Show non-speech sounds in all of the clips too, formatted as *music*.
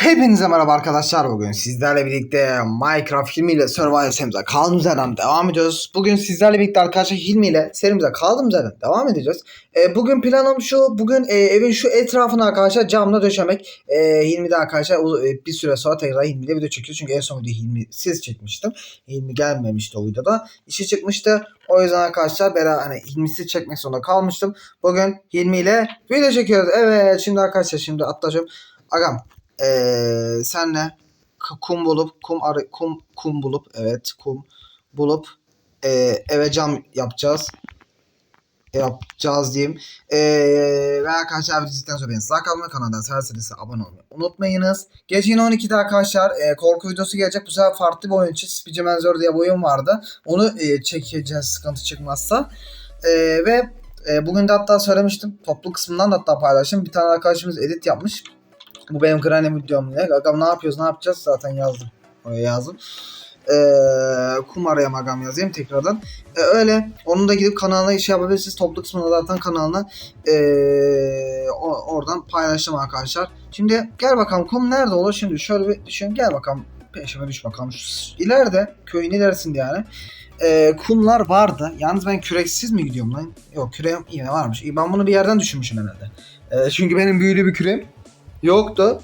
Hepinize merhaba arkadaşlar bugün sizlerle birlikte Minecraft Hilmi ile Survival serimize kaldığımız yerden devam ediyoruz. Bugün sizlerle birlikte arkadaşlar Hilmi ile serimize kaldığımız yerden devam edeceğiz. Ee, bugün planım şu bugün e, evin şu etrafını arkadaşlar camla döşemek. E, Hilmi de arkadaşlar e, bir süre sonra tekrar Hilmi ile video çekiyor. Çünkü en son videoyu Hilmi siz çekmiştim. Hilmi gelmemişti o videoda. İşi çıkmıştı. O yüzden arkadaşlar beraber hani Hilmi'siz çekmek zorunda kalmıştım. Bugün Hilmi ile video çekiyoruz. Evet şimdi arkadaşlar şimdi atlayacağım. Agam ee, senle kum bulup kum arı kum kum bulup evet kum bulup ee, eve cam yapacağız yapacağız diyeyim. Ee, ve arkadaşlar bizden sonra beni sağ kalmayı kanaldan serseniz abone olmayı unutmayınız. Gece yine 12'de arkadaşlar e, korku videosu gelecek. Bu sefer farklı bir oyun için Manzor diye bir oyun vardı. Onu e, çekeceğiz sıkıntı çıkmazsa. E, ve e, bugün de hatta söylemiştim. Toplu kısmından da hatta paylaştım. Bir tane arkadaşımız edit yapmış. Bu benim Granny videom diye. Agam ne yapıyoruz ne yapacağız zaten yazdım. Oraya yazdım. Ee, kum arayam agam yazayım tekrardan. Ee, öyle. Onun da gidip kanalına şey yapabilirsiniz. Toplu kısmında zaten kanalına ee, oradan paylaştım arkadaşlar. Şimdi gel bakalım kum nerede olur? Şimdi şöyle bir düşün. Gel bakalım. Peşime düş bakalım. İleride köyün ilerisinde yani. ee, kumlar vardı. Yalnız ben küreksiz mi gidiyorum lan? Yok küreğim yine varmış. İyi, ben bunu bir yerden düşünmüşüm herhalde. Ee, çünkü benim büyülü bir küreğim yoktu.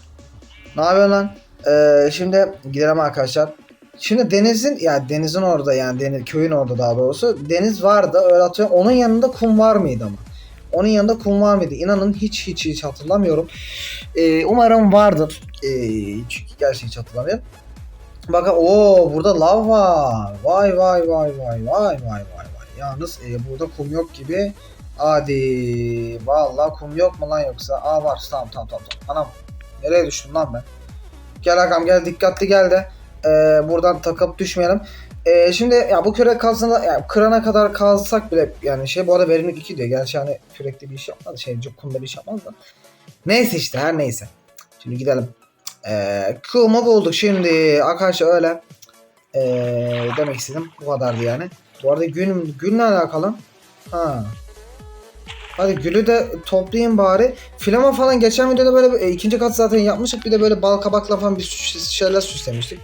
Ne yapıyorsun lan? Ee, şimdi gidelim arkadaşlar. Şimdi denizin yani denizin orada yani deniz, köyün orada daha doğrusu deniz vardı öyle atıyorum. Onun yanında kum var mıydı ama? Onun yanında kum var mıydı? İnanın hiç hiç hiç hatırlamıyorum. Ee, umarım vardır. Ee, çünkü gerçekten hiç hatırlamıyorum. Bakın o burada lav var. Vay vay vay vay vay vay vay vay. Yalnız e, burada kum yok gibi. Hadi vallahi kum yok mu lan yoksa? Aa var tamam tamam tamam. tamam. Anam nereye düştüm lan ben? Gel Hakan gel dikkatli gel de e, buradan takıp düşmeyelim. E, şimdi ya bu kürek kazına ya kırana kadar kazsak bile yani şey bu arada verimlilik 2 diyor. Gerçi hani kürekte bir iş yapmaz. Şey kumda bir iş yapmaz da. Neyse işte her neyse. Şimdi gidelim. E, kumu bulduk şimdi. Arkadaşlar öyle. E, demek istedim. Bu kadardı yani. Bu arada gün günle alakalı. Ha. Hadi gülü de toplayayım bari. Filama falan geçen videoda böyle e, ikinci kat zaten yapmıştık. Bir de böyle bal kabakla falan bir şeyler süslemiştik.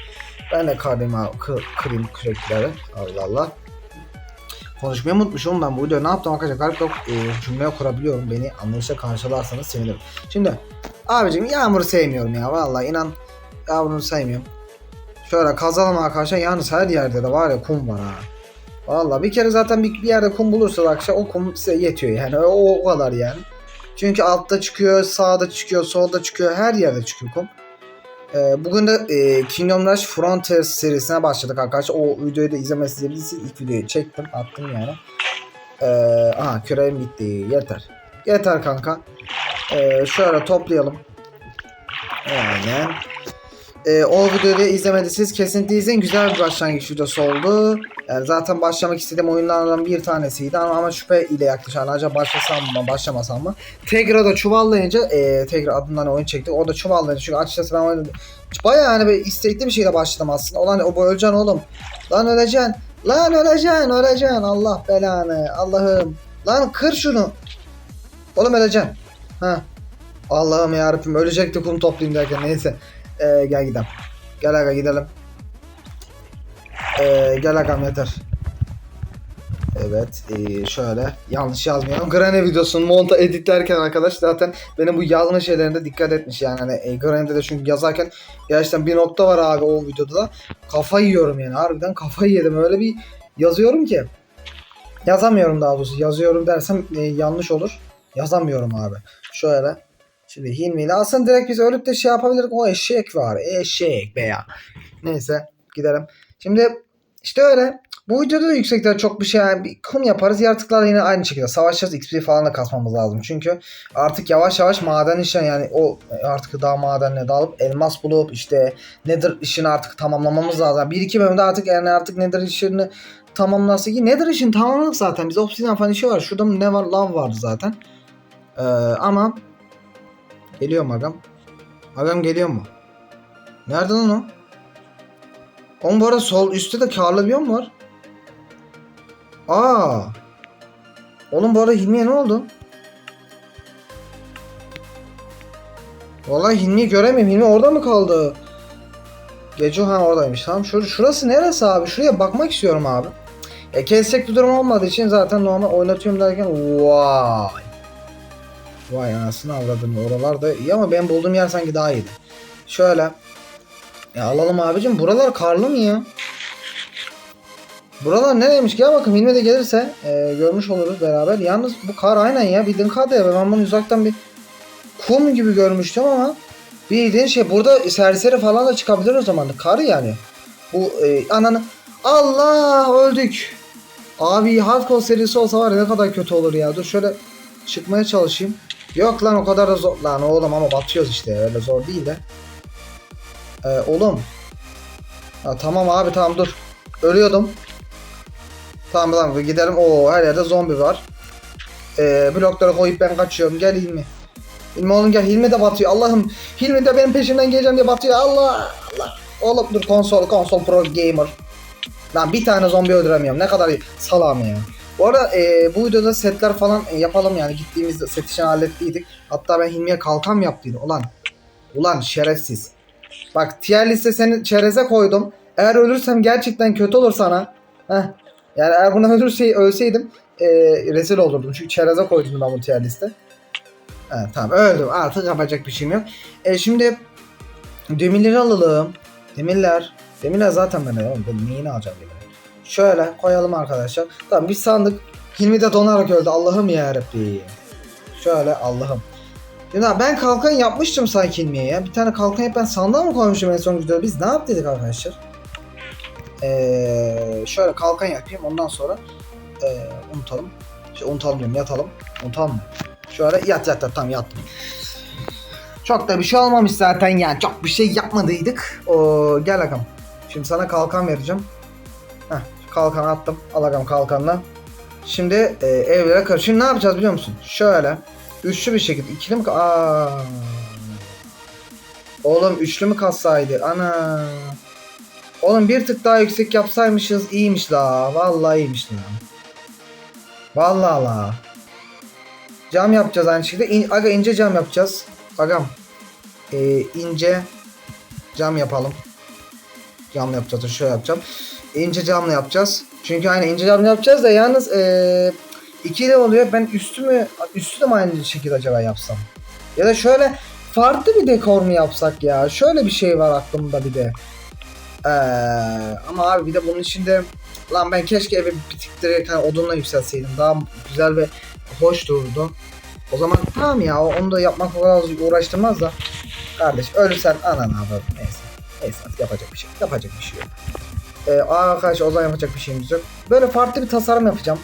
Ben de kardeşim abi kı- kırayım kürekleri. Allah Allah. Konuşmayı unutmuşum ben bu videoda ne yaptım arkadaşlar garip yok e, cümle kurabiliyorum beni anlayışla karşılarsanız sevinirim. Şimdi abicim yağmuru sevmiyorum ya vallahi inan yağmuru sevmiyorum. Şöyle kazalım arkadaşlar yalnız her yerde de var ya kum var ha. Vallahi bir kere zaten bir, bir yerde kum bulursa arkadaşlar o kum size yetiyor yani o, o kadar yani. Çünkü altta çıkıyor, sağda çıkıyor, solda çıkıyor, her yerde çıkıyor kum. Ee, bugün de e, Kingdom Rush Frontiers serisine başladık arkadaşlar. O videoyu da izlemesi izleyebilirsiniz. İlk videoyu çektim, attım yani. Ee, aha küreğim bitti. Yeter. Yeter kanka. Ee, şöyle toplayalım. Aynen. Ee, o videoyu da izlemediyseniz kesinlikle izleyin. Güzel bir başlangıç videosu oldu. Yani zaten başlamak istediğim oyunlardan bir tanesiydi ama, ama şüphe ile yaklaşan acaba başlasam mı başlamasam mı? Tegra da çuvallayınca e, Tegra adından oyun çektik. O da çuvallayınca çünkü açıkçası ben oyunu bayağı hani böyle istekli bir şeyle başladım aslında. Ulan o bu öleceksin oğlum. Lan öleceksin. Lan öleceksin öleceksin. Allah belanı. Allah'ım. Lan kır şunu. Oğlum öleceksin. Ha. Allah'ım yarabbim ölecekti kum toplayayım derken neyse. Ee, gel gidelim. Gel aga gidelim. Ee, gel agam yeter. Evet ee, şöyle yanlış yazmayalım. Granny videosunu monta editlerken arkadaş zaten benim bu yazma şeylerinde dikkat etmiş yani. Hani e, Granny'de de çünkü yazarken gerçekten bir nokta var abi o videoda da. Kafayı yiyorum yani harbiden kafayı yedim. Öyle bir yazıyorum ki. Yazamıyorum daha doğrusu. Yazıyorum dersem e, yanlış olur. Yazamıyorum abi. Şöyle. Şimdi Hilmi ile aslında direkt biz ölüp de şey yapabilirdik. O eşek var. Eşek be ya. Neyse gidelim. Şimdi işte öyle. Bu videoda da yüksekten çok bir şey yani bir kum yaparız. Yaratıklarla yine aynı şekilde savaşacağız. XP falan da kasmamız lazım. Çünkü artık yavaş yavaş maden işine yani o artık daha madenle dalıp elmas bulup işte Nether işini artık tamamlamamız lazım. Bir iki bölümde artık yani artık Nether işini tamamlarsa ki Nether işini tamamladık zaten. Biz obsidian falan işi var. Şurada ne var? Lav vardı zaten. Ee, ama Geliyor mu agam? Agam geliyor mu? Nerede lan o? Oğlum bu arada sol üstte de karlı biyom var. Aa. Oğlum bu arada Hilmi'ye ne oldu? Vallahi Hilmi'yi göremiyorum. Hilmi orada mı kaldı? Gece ha oradaymış. Tamam şur şurası neresi abi? Şuraya bakmak istiyorum abi. E, kesecek bir durum olmadığı için zaten normal oynatıyorum derken vay. Vay anasını avradım. Oralar da iyi ama ben bulduğum yer sanki daha iyiydi. Şöyle. Ya alalım abicim. Buralar karlı mı ya? Buralar nereymiş? Gel bakın Hilmi gelirse e, görmüş oluruz beraber. Yalnız bu kar aynen ya. Bildiğin kar ya. Ben bunu uzaktan bir kum gibi görmüştüm ama bildiğin şey burada serseri falan da çıkabilir o zaman. Kar yani. Bu e, ananı Allah öldük. Abi hardcore serisi olsa var ya ne kadar kötü olur ya. Dur şöyle çıkmaya çalışayım. Yok lan o kadar da zor. Lan oğlum ama batıyoruz işte. Öyle zor değil de. Ee, oğlum. Ha, tamam abi tamam dur. Ölüyordum. Tamam tamam gidelim. Oo her yerde zombi var. Ee, blokları koyup ben kaçıyorum. Gel Hilmi. Hilmi oğlum gel. Hilmi de batıyor. Allah'ım. Hilmi de benim peşimden geleceğim diye batıyor. Allah Allah. Oğlum dur konsol konsol pro gamer. Lan bir tane zombi öldüremiyorum. Ne kadar salam ya. Bu arada e, bu videoda setler falan e, yapalım yani. Gittiğimizde set işini hallettiydik. Hatta ben Hilmi'ye kalkan yaptıydım? Ulan. Ulan şerefsiz. Bak tier liste seni çereze koydum. Eğer ölürsem gerçekten kötü olur sana. Heh. Yani eğer buna ölürse, ölseydim e, rezil olurdum. Çünkü çereze koydum ben bu tier liste. Evet tamam öldüm. Artık yapacak bir şeyim yok. E, şimdi demirleri alalım. Demirler. Demirler zaten ben oğlum. Ben neyini alacağım demirleri? Şöyle koyalım arkadaşlar. Tamam bir sandık. Hilmi de donarak öldü. Allah'ım yarabbim. Şöyle Allah'ım. Ya ben kalkan yapmıştım sanki Hilmi'ye ya. Bir tane kalkan yap ben sandığa mı koymuşum en son videoda? Biz ne yaptık arkadaşlar? Ee, şöyle kalkan yapayım ondan sonra ee, unutalım. Şey, unutalım diyorum yatalım. Unutalım mı? Şöyle yat yat yat tamam yattım. Çok da bir şey olmamış zaten yani çok bir şey yapmadıydık. O, gel bakalım. Şimdi sana kalkan vereceğim. Heh, kalkan attım. Al bakalım kalkanla. Şimdi e, evlere karşı. Şimdi ne yapacağız biliyor musun? Şöyle. Üçlü bir şekilde. ikili mi? Aa. Oğlum üçlü mü kalsaydı? Ana. Oğlum bir tık daha yüksek yapsaymışız iyiymiş la. Vallahi iyiymiş la. Vallahi la. Cam yapacağız aynı şekilde. İn, aga ince cam yapacağız. Agam. Ee, ince cam yapalım. Cam yapacağız. Şöyle yapacağım. İnce camla yapacağız. Çünkü aynı ince camla yapacağız da yalnız ee, ikili oluyor. Ben üstü mü üstü de aynı şekilde acaba yapsam? Ya da şöyle farklı bir dekor mu yapsak ya? Şöyle bir şey var aklımda bir de. Ee, ama abi bir de bunun içinde lan ben keşke evi bir tık direkt hani odunla yükselseydim. Daha güzel ve hoş dururdu. O zaman tamam ya onu da yapmak o kadar uğraştırmaz da. Kardeş ölürsen anan abi neyse. Neyse yapacak bir şey. Yapacak bir şey yok. Ee, arkadaş o zaman yapacak bir şeyimiz yok. Böyle farklı bir tasarım yapacağım.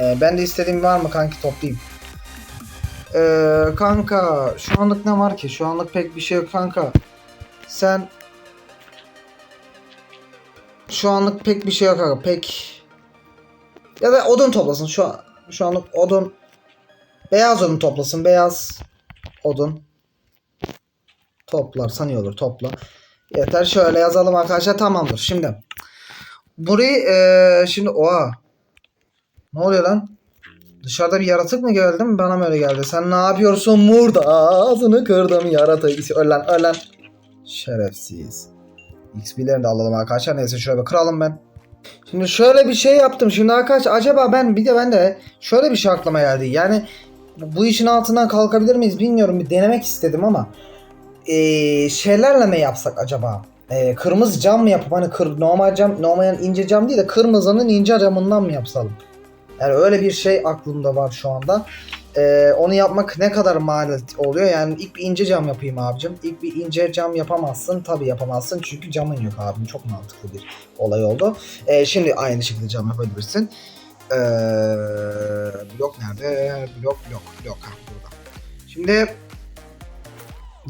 Ee, ben de istediğim var mı kanki toplayayım. Ee, kanka şu anlık ne var ki? Şu anlık pek bir şey yok kanka. Sen şu anlık pek bir şey yok kanka. Pek ya da odun toplasın. Şu an şu anlık odun beyaz odun toplasın. Beyaz odun toplarsan iyi. Topla. Yeter şöyle yazalım arkadaşlar tamamdır. Şimdi burayı eee, şimdi oha ne oluyor lan? Dışarıda bir yaratık mı geldi mi? Bana mı öyle geldi? Sen ne yapıyorsun burada? Ağzını kırdım yaratık. Öl lan öl lan. Şerefsiz. XP'lerini de alalım arkadaşlar. Neyse şöyle bir kıralım ben. Şimdi şöyle bir şey yaptım. Şimdi arkadaşlar acaba ben bir de ben de şöyle bir şey aklıma geldi. Yani bu işin altından kalkabilir miyiz bilmiyorum. Bir denemek istedim ama eee, şeylerle mi yapsak acaba? Eee, kırmızı cam mı yapıp hani kır, normal cam normal ince cam değil de kırmızının ince camından mı yapsalım? Yani öyle bir şey aklımda var şu anda. Ee, onu yapmak ne kadar maliyet oluyor? Yani ilk bir ince cam yapayım abicim. İlk bir ince cam yapamazsın. Tabii yapamazsın çünkü camın yok abim. Çok mantıklı bir olay oldu. Ee, şimdi aynı şekilde cam yapabilirsin. Ee, blok nerede? Blok blok blok ha, burada. Şimdi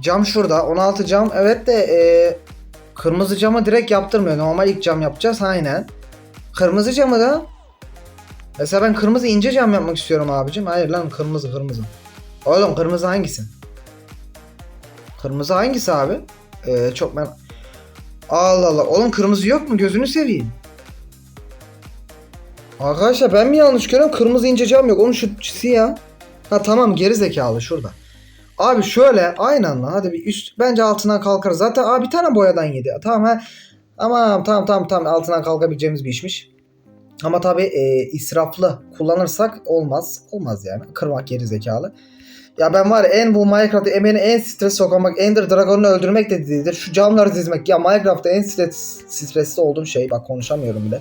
cam şurada. 16 cam. Evet de e, kırmızı camı direkt yaptırmıyor. Normal ilk cam yapacağız. Aynen. Kırmızı camı da Mesela ben kırmızı ince cam yapmak istiyorum abicim. Hayır lan kırmızı kırmızı. Oğlum kırmızı hangisi? Kırmızı hangisi abi? Ee, çok ben... Allah Allah. Oğlum kırmızı yok mu? Gözünü seveyim. Arkadaşlar ben mi yanlış görüyorum? Kırmızı ince cam yok. Onun şu siyah. Ha tamam geri zekalı şurada. Abi şöyle aynen lan hadi bir üst bence altından kalkarız. Zaten abi bir tane boyadan yedi. Tamam ha. Ama tamam tamam tamam altından kalkabileceğimiz bir işmiş. Ama tabi israflı kullanırsak olmaz. Olmaz yani. Kırmak geri zekalı. Ya ben var ya en bu Minecraft'ta emeğini en stres sokan Ender Dragon'u öldürmek de değildir. Şu camları dizmek. Ya Minecraft'ta en stres, stresli olduğum şey bak konuşamıyorum bile.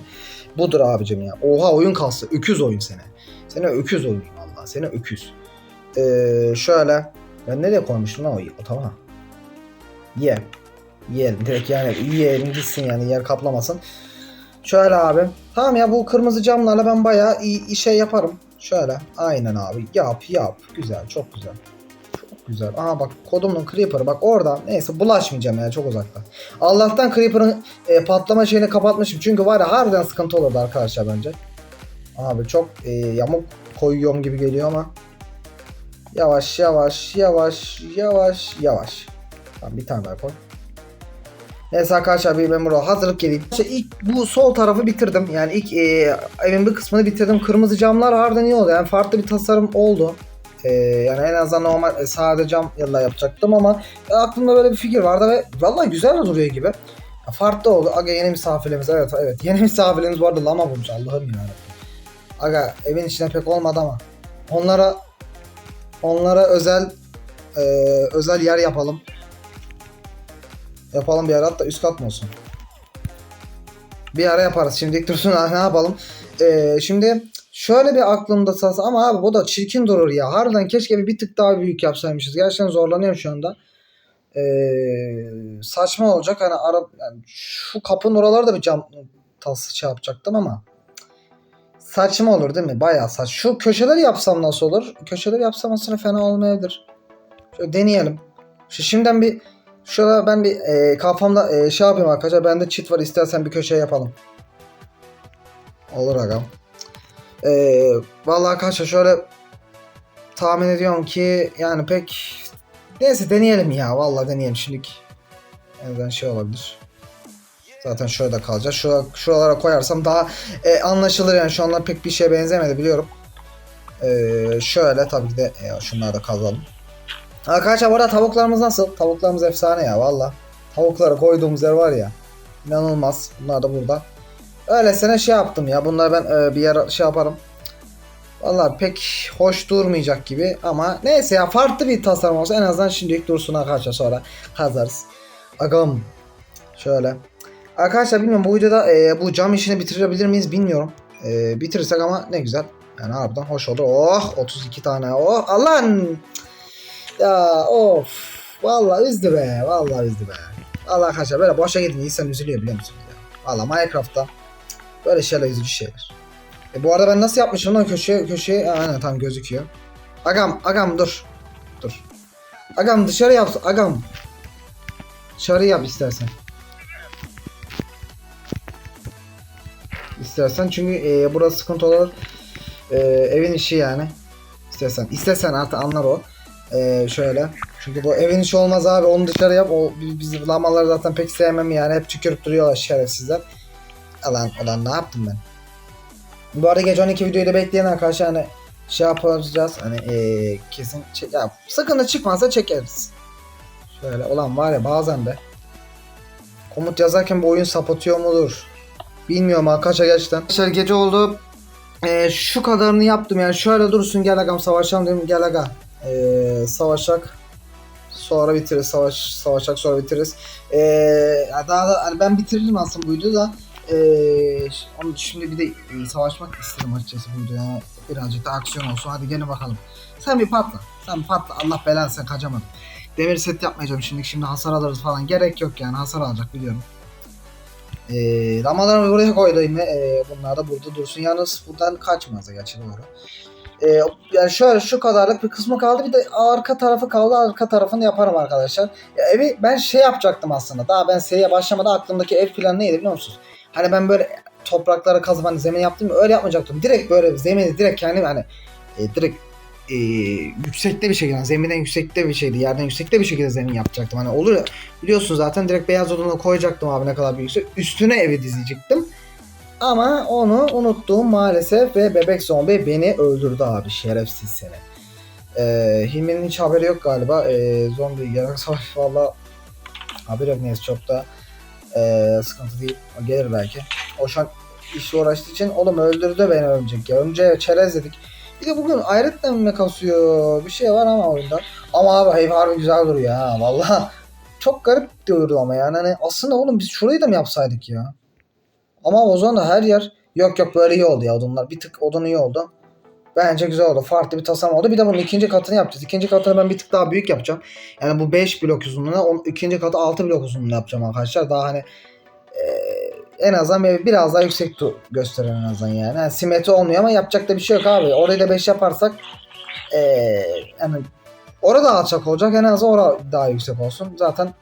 Budur abicim ya. Oha oyun kastı. Öküz oyun sene. Sene öküz oyun valla. Sene öküz. Ee, şöyle. Ben nereye koymuştum lan o, tamam. Ye. Yiyelim. Direkt yani yiyelim gitsin yani yer kaplamasın. Şöyle abi. Tamam ya bu kırmızı camlarla ben bayağı iyi, şey yaparım. Şöyle. Aynen abi. Yap yap. Güzel. Çok güzel. Çok güzel. Aha bak kodumun Creeper'ı bak orada. Neyse bulaşmayacağım ya çok uzakta. Allah'tan Creeper'ın e, patlama şeyini kapatmışım. Çünkü var ya harbiden sıkıntı olurdu arkadaşlar bence. Abi çok e, yamuk koyuyorum gibi geliyor ama. Yavaş yavaş yavaş yavaş yavaş. Tamam bir tane daha koy. Neyse arkadaşlar bir ben burada hazırlık geleyim. İşte ilk bu sol tarafı bitirdim. Yani ilk e, evin bir kısmını bitirdim. Kırmızı camlar harbiden iyi oldu. Yani farklı bir tasarım oldu. E, yani en azından normal e, sade cam yalla yapacaktım ama e, aklımda böyle bir fikir vardı ve vallahi güzel duruyor gibi. Ya, farklı oldu. Aga yeni misafirlerimiz evet evet. *laughs* Yeni misafirlerimiz vardı lama bulmuş Allah'ım ya. Aga evin içine pek olmadı ama. Onlara onlara özel e, özel yer yapalım. Yapalım bir ara hatta üst kat mı olsun? Bir ara yaparız. Şimdi dursun ne yapalım? Ee, şimdi şöyle bir aklımda sası ama abi bu da çirkin durur ya. Harbiden keşke bir, tık daha büyük yapsaymışız. Gerçekten zorlanıyorum şu anda. Ee, saçma olacak. Hani ara, yani şu kapının oraları da bir cam tası şey yapacaktım ama saçma olur değil mi? Bayağı saç. Şu köşeleri yapsam nasıl olur? Köşeleri yapsam aslında fena olmayabilir. Şöyle deneyelim. Şu şimdiden bir Şurada ben bir e, kafamda e, şey yapayım arkadaşlar. Bende çit var istersen bir köşeye yapalım. Olur agam. E, vallahi arkadaşlar şöyle tahmin ediyorum ki yani pek neyse deneyelim ya. Vallahi deneyelim şimdilik. En şey olabilir. Zaten şurada kalacak. Şura, şuralara koyarsam daha e, anlaşılır yani. Şu anlar pek bir şeye benzemedi biliyorum. E, şöyle tabii ki de e, şunları da kazalım. Arkadaşlar bu arada tavuklarımız nasıl? Tavuklarımız efsane ya valla. Tavukları koyduğumuz yer var ya. İnanılmaz. Bunlar da burada. Öylesine şey yaptım ya. Bunları ben e, bir yer şey yaparım. Valla pek hoş durmayacak gibi ama neyse ya farklı bir tasarım olsa en azından şimdilik dursun arkadaşlar sonra kazarız. Agam. Şöyle. Arkadaşlar bilmiyorum bu videoda e, bu cam işini bitirebilir miyiz bilmiyorum. E, bitirirsek ama ne güzel. Yani harbiden hoş olur. Oh 32 tane. Oh Allah'ın. Ya of. Vallahi üzdü be. Vallahi üzdü be. Allah arkadaşlar böyle boşa gidince insan üzülüyor biliyor musunuz ya? Valla Minecraft'ta böyle şeyler üzücü şeyler. E bu arada ben nasıl yapmışım lan köşeye köşeye aynen tam gözüküyor. Agam agam dur. Dur. Agam dışarı yap agam. Dışarı yap istersen. İstersen çünkü e, burası sıkıntı olur. E, evin işi yani. İstersen. İstersen artık anlar o. Ee, şöyle. Çünkü bu evin işi olmaz abi. Onu dışarı yap. O, biz lamaları zaten pek sevmem yani. Hep tükürüp duruyorlar şerefsizler. Alan, olan ne yaptım ben? Bu arada gece 12 videoyu da bekleyen arkadaşlar hani şey yapacağız. Hani ee, kesin çek, ya, sıkıntı çıkmazsa çekeriz. Şöyle olan var ya bazen de komut yazarken bu oyun sapıtıyor mudur? Bilmiyorum arkadaşlar gerçekten. Arkadaşlar gece oldu. Ee, şu kadarını yaptım yani şöyle dursun gel agam savaşalım dedim gel aga ee, savaşak sonra bitiririz. Savaş savaşak sonra bitiririz. Ee, daha da hani ben bitiririm aslında bu videoyu da. Ee, şimdi bir de e, savaşmak istedim açıkçası bu videoda yani birazcık da aksiyon olsun. Hadi gene bakalım. Sen bir patla. Sen bir patla. Allah belanı sen kaçamadın. Demir set yapmayacağım şimdi. Şimdi hasar alırız falan. Gerek yok yani. Hasar alacak biliyorum. E, lamalarımı buraya koydum ve e, bunlar da burada dursun. Yalnız buradan kaçmaz gerçi doğru ee, yani şöyle şu kadarlık bir kısmı kaldı. Bir de arka tarafı kaldı. Arka tarafını yaparım arkadaşlar. Ya evi ben şey yapacaktım aslında. Daha ben seriye başlamadan aklımdaki ev planı neydi biliyor musunuz? Hani ben böyle topraklara kazıp hani zemin yaptım ya öyle yapmayacaktım. Direkt böyle zemini direkt kendim hani e, direkt e, yüksekte bir şekilde zeminden yüksekte bir şeydi yerden yüksekte bir şekilde zemin yapacaktım hani olur ya biliyorsunuz zaten direkt beyaz odunu koyacaktım abi ne kadar büyükse üstüne evi dizecektim ama onu unuttum maalesef ve bebek zombi beni öldürdü abi şerefsiz seni. Ee, Hilmi'nin hiç haberi yok galiba. Ee, zombi yarasa var valla. Haberi yok neyse çok da ee, sıkıntı değil. Gelir belki. O şu an işle uğraştığı için oğlum öldürdü beni örümcek ya. Önce çerez dedik. Bir de bugün ayrıca mi kasıyor? Bir şey var ama oyunda. Ama abi hayvan harbi güzel duruyor ha valla. Çok garip diyordu ama yani hani aslında oğlum biz şurayı da mı yapsaydık ya? Ama o zaman da her yer yok yok böyle iyi oldu ya odunlar. Bir tık odun iyi oldu. Bence güzel oldu. Farklı bir tasarım oldu. Bir de bunun ikinci katını yapacağız. İkinci katını ben bir tık daha büyük yapacağım. Yani bu 5 blok uzunluğuna onun ikinci katı 6 blok uzunluğuna yapacağım arkadaşlar. Daha hani eee, en azından biraz daha yüksek gösteren en azından yani. yani. Simetri olmuyor ama yapacak da bir şey yok abi. Orayı da 5 yaparsak eee yani orada alçak olacak. En azından orada daha yüksek olsun. Zaten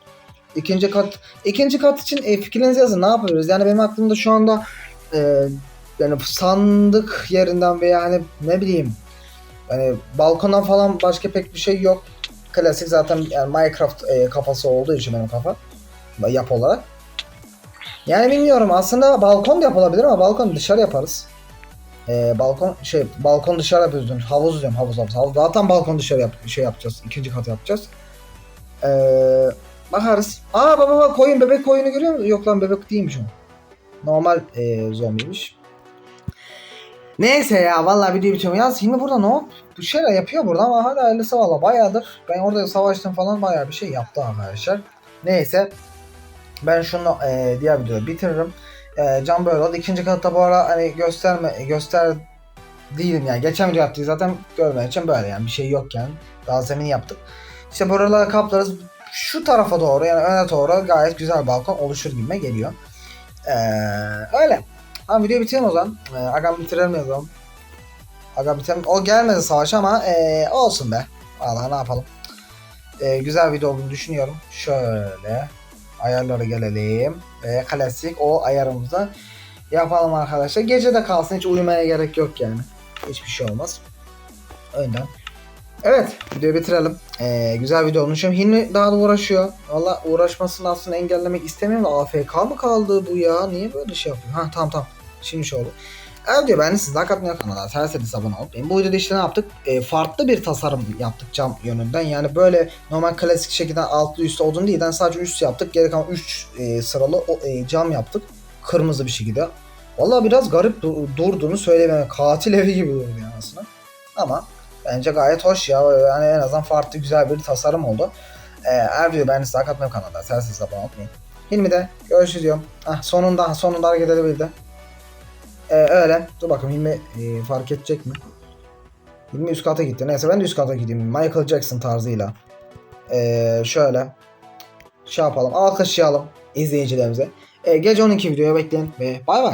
ikinci kat ikinci kat için e, fikirlerinizi yazın. Ne yapabiliriz? Yani benim aklımda şu anda eee yani sandık yerinden veya hani ne bileyim yani balkondan falan başka pek bir şey yok. Klasik zaten yani Minecraft e, kafası olduğu için benim kafa yap olarak. Yani bilmiyorum aslında balkon da yapılabilir ama balkon dışarı yaparız. E, balkon şey balkon dışarı yapıyoruz. Havuz diyorum havuz havuz. havuz. Zaten balkon dışarı yap, şey yapacağız. ikinci katı yapacağız. E, bakarız. Aa baba baba koyun bebek koyunu görüyor musun? Yok lan bebek değilmiş o. Normal e, zombiymiş. Neyse ya vallahi video bitiyor. Yalnız Hilmi burada ne yap? Bir şeyler yapıyor burada ama hadi hayırlısı valla bayağıdır. Ben orada savaştım falan bayağı bir şey yaptı arkadaşlar. Neyse. Ben şunu e, diğer videoda bitiririm. E, Can böyle oldu. İkinci katta bu ara hani gösterme göster değilim yani. Geçen video yaptık zaten görmen için böyle yani bir şey yok yani. Daha zemini yaptık. İşte buraları kaplarız. Şu tarafa doğru yani öne doğru gayet güzel balkon oluşur gibime geliyor. Ee, öyle. Tamam videoyu bitirelim o zaman. Ee, agam bitirelim o zaman. Aga bitirelim. O gelmedi savaşa ama ee, olsun be. Valla ne yapalım. Ee, güzel video olduğunu düşünüyorum. Şöyle. Ayarlara gelelim. Ve klasik o ayarımızda yapalım arkadaşlar. Gece de kalsın hiç uyumaya gerek yok yani. Hiçbir şey olmaz. Önden. Evet videoyu bitirelim. Ee, güzel video olmuş. Hilmi daha da uğraşıyor. Valla uğraşmasını aslında engellemek istemiyorum da AFK mı kaldı bu ya? Niye böyle şey yapıyor? Ha tamam tamam. Şimdi şey oldu. Evet diyor ben de siz like atmayı kanala serseniz abone olup benim bu videoda işte ne yaptık? Ee, farklı bir tasarım yaptık cam yönünden. Yani böyle normal klasik şekilde altlı üstte odun değil. Yani sadece üst yaptık. Geri kalan 3 sıralı o, e, cam yaptık. Kırmızı bir şekilde. Valla biraz garip du- durduğunu söyleyemem. Katil evi gibi durdu yani aslında. Ama Bence gayet hoş ya. Yani en azından farklı güzel bir tasarım oldu. Ee, videoyu beğendiyseniz like atmayı kanalda. Serseniz abone olmayı. Hilmi de görüşürüz diyorum. Ah, sonunda sonunda hareket edebildi. Ee, öyle. Dur bakalım Hilmi e, fark edecek mi? Hilmi üst kata gitti. Neyse ben de üst kata gideyim. Michael Jackson tarzıyla. Ee, şöyle. Şey yapalım. Alkışlayalım izleyicilerimize. Ee, gece 12 videoya bekleyin ve bay bay.